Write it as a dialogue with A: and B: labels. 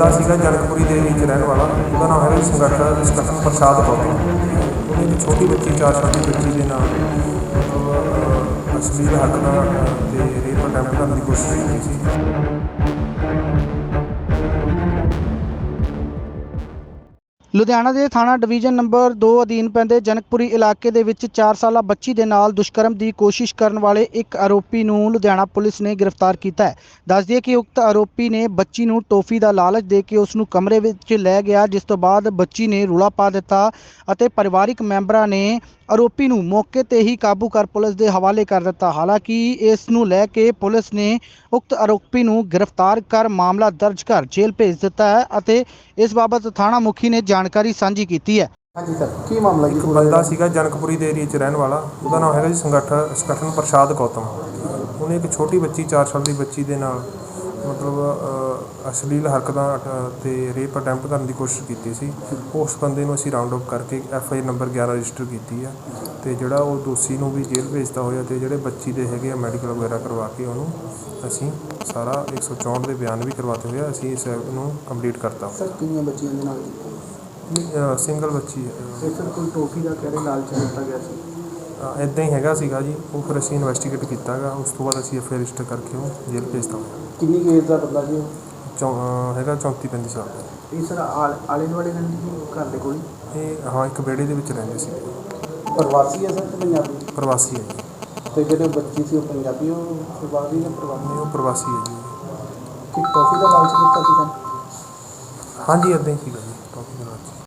A: ਦਾ ਸੀਗਾ ਜਨਕਪੁਰੀ ਦੇ ਵਿੱਚ ਰਹਿਣ ਵਾਲਾ। ਉਹਦਾ ਨਾਮ ਹੈਗਾ ਸੰਗਠਨ ਸੰਗਠਨ ਪ੍ਰਸਾਦ ਗੌਤਮ ਉਹਨੇ ਇੱਕ ਛੋਟੀ ਬੱਚੀ ਚਾਰ ਸਾਲ ਦੀ ਬੱਚੀ ਦੇ ਨਾਲ ਮਤਲਬ ਅਹ, ਅਸ਼ਲੀਲ ਹਰਕਤਾਂ ਤੇ ਰੇਪ ਅਟੈਂਪਟ ਕਰਨ ਦੀ ਕੋਸ਼ਿਸ਼ ਕੀਤੀ ਸੀ।
B: ਲੁਧਿਆਣਾ ਦੇ ਥਾਣਾ ਡਿਵੀਜ਼ਨ ਨੰਬਰ 2 ਅਧੀਨ ਪੈਂਦੇ ਜਨਕਪੁਰੀ ਇਲਾਕੇ ਦੇ ਵਿੱਚ 4 ਸਾਲਾ ਬੱਚੀ ਦੇ ਨਾਲ ਦੁਸ਼ਕਰਮ ਦੀ ਕੋਸ਼ਿਸ਼ ਕਰਨ ਵਾਲੇ ਇੱਕ ਆਰੋਪੀ ਨੂੰ ਲੁਧਿਆਣਾ ਪੁਲਿਸ ਨੇ ਗ੍ਰਿਫਤਾਰ ਕੀਤਾ ਹੈ। ਦੱਸ ਦਈਏ ਕਿ ਉਕਤ ਆਰੋਪੀ ਨੇ ਬੱਚੀ ਨੂੰ ਟੋਫੀ ਦਾ ਲਾਲਚ ਦੇ ਕੇ ਉਸ ਨੂੰ ਕਮਰੇ ਵਿੱਚ ਲੈ ਗਿਆ, ਜਿਸ ਤੋਂ ਬਾਅਦ ਬੱਚੀ ਨੇ ਰੂਲਾ ਪਾ ਦਿੱਤਾ ਅਤੇ ਪਰਿਵਾਰਿਕ ਮੈਂਬਰਾਂ ਨੇ ਆਰੋਪੀ ਨੂੰ ਮੌਕੇ ਤੇ ਹੀ ਕਾਬੂ ਕਰ ਪੁਲਿਸ ਦੇ ਹਵਾਲੇ ਕਰ ਦਿੱਤਾ। ਹਾਲਾਂਕਿ ਇਸ ਨੂੰ ਲੈ ਕੇ ਪੁਲਿਸ ਨੇ ਉਕਤ ਆਰੋਪੀ ਨੂੰ ਗ੍ਰਿਫਤਾਰ ਕਰ ਮਾਮਲਾ ਦਰਜ ਕਰ ਜੇਲ੍ਹ ਭੇਜ ਦਿੱਤਾ ਹੈ ਅਤੇ ਇਸ ਬਾਬਤ ਥਾਣਾ ਮੁਖੀ ਨੇ ਜਾਣਕਾਰੀ ਸਾਂਝੀ ਕੀਤੀ ਹੈ।
C: ਹਾਂਜੀ ਸਰ ਕੀ ਮਾਮਲਾ ਜੀ?
A: ਇੱਕ ਬੰਦਾ ਸੀਗਾ ਜਨਕਪੁਰੀ ਦੇ ਏਰੀਆ 'ਚ ਰਹਿਣ ਵਾਲਾ। ਉਹਦਾ ਨਾਮ ਹੈਗਾ ਜੀ ਸੰਗਠਨ ਸੰਗਠਨ ਪ੍ਰਸਾਦ ਗੌਤਮ। ਉਹਨੇ ਇੱਕ ਛੋਟੀ ਬੱਚੀ 4 ਸਾਲ ਦੀ ਬੱਚੀ ਦੇ ਨਾਲ ਮਤਲਬ ਅਸ਼ਲੀਲ ਹਰਕਤਾਂ ਤੇ ਰੇਪ ਅਟੈਂਪਟ ਕਰਨ ਦੀ ਕੋਸ਼ਿਸ਼ ਕੀਤੀ ਸੀ। ਉਸ ਬੰਦੇ ਨੂੰ ਅਸੀਂ ਰਾਉਂਡ ਅਪ ਕਰਕੇ ਐਫ ਆਈ ਨੰਬਰ 11 ਰਜਿਸਟਰ ਕੀਤੀ ਆ। ਤੇ ਜਿਹੜਾ ਉਹ ਦੋਸ਼ੀ ਨੂੰ ਵੀ ਜੇਲ੍ਹ ਭੇਜਤਾ ਹੋਇਆ ਤੇ ਜਿਹੜੇ ਬੱਚੀ ਦੇ ਹੈਗੇ ਆ ਮੈਡੀਕਲ ਵਗੈਰਾ ਕਰਵਾ ਕੇ ਉਹਨੂੰ ਅਸੀਂ ਸਾਰਾ 164 ਦੇ ਬਿਆਨ ਵੀ ਕਰਵਾਤੇ ਹੋਏ ਆ। ਅਸੀਂ ਇਸ ਨੂੰ ਕੰਪਲੀਟ ਕਰਤਾ।
C: ਸਰ ਕਿੰਨੀਆਂ ਬੱਚੀਆਂ ਦੇ ਨਾਲ
A: ਸਿੰਗਲ ਬੱਚੀ ਹੈ
C: ਸਰ ਕੋਈ ਟੋਫੀ ਦਾ ਕਹਿੰਦੇ ਲਾਲਚ ਦਿੱਤਾ ਗਿਆ ਸੀ?
A: ਇਦਾਂ ਹੀ ਹੈਗਾ ਸੀਗਾ ਜੀ। ਉਹ ਫਿਰ ਅਸੀਂ ਇਨਵੈਸਟੀਗੇਟ ਕੀਤਾ ਹੈਗਾ ਉਸ ਤੋਂ ਬਾਅਦ ਅਸੀਂ ਐਫ ਰਜਿਸਟਰ ਕਰਕੇ ਉਹ ਜੇਲ੍ਹ ਭੇਜਤਾ
C: ਕਿੰਨੀ ਏਜ ਦਾ ਬੰਦਾ ਜੀ?
A: ਚੌ- ਅਹ ਹੈਗਾ 34 35 ਸਾਲ ਦਾ।
C: ਇਹ ਸਰ ਆਲ- ਆਲੇ ਦੁਆਲੇ ਰਹਿੰਦੇ ਸੀ ਘਰ ਦੇ ਕੋਲ? ਹੀ?
A: ਇਹ ਹਾਂ ਇੱਕ ਬੇੜੇ ਦੇ ਵਿੱਚ ਰਹਿੰਦੇ ਸੀ।
C: ਪ੍ਰਵਾਸੀ ਹੈ ਸਰ ਕਿ ਪੰਜਾਬੀ?
A: ਪ੍ਰਵਾਸੀ ਹੈ ਜੀ।
C: ਤੇ ਜਿਹੜੇ ਬੱਚੀ ਸੀ ਉਹ ਪੰਜਾਬੀ ਉਹ ਪ੍ਰਵਾਸੀ ਨੇ ਪ੍ਰਵਾਸੀ?
A: ਨਹੀਂ ਉਹ ਪ੍ਰਵਾਸੀ ਹੈ ਜੀ।
C: ਕਿ ਟੋਫੀ ਦਾ ਲਾਲਚ ਦਿੱਤਾ ਸੀ ਸਰ
A: ਹਾਂਜੀ ਇਦਾਂ ਹੀ ਸੀਗਾ ਜੀ।